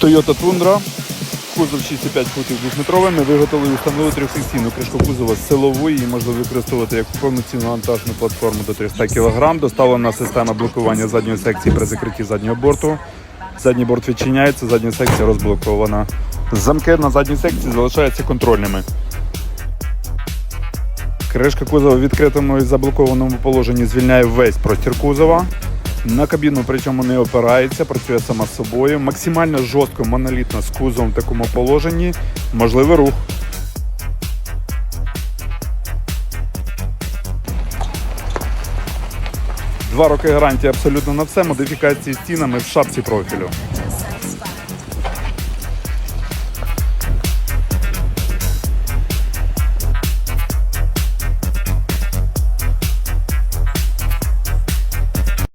Toyota Tundra, кузов 6,5 футів двохметровий. Ми виготовили і встановили трьохсекційну кришку кузова силової. Її можна використовувати як повноцінну вантажну платформу до 300 кг. Доставлена система блокування задньої секції при закритті заднього борту. Задній борт відчиняється, задня секція розблокована. Замки на задній секції залишаються контрольними. Кришка кузова в відкритому і заблокованому положенні звільняє весь простір кузова. На кабіну причому не опирається, працює сама собою. Максимально жорстко монолітно з кузовом в такому положенні. Можливий рух. Два роки гарантії абсолютно на все. Модифікації стінами в шапці профілю.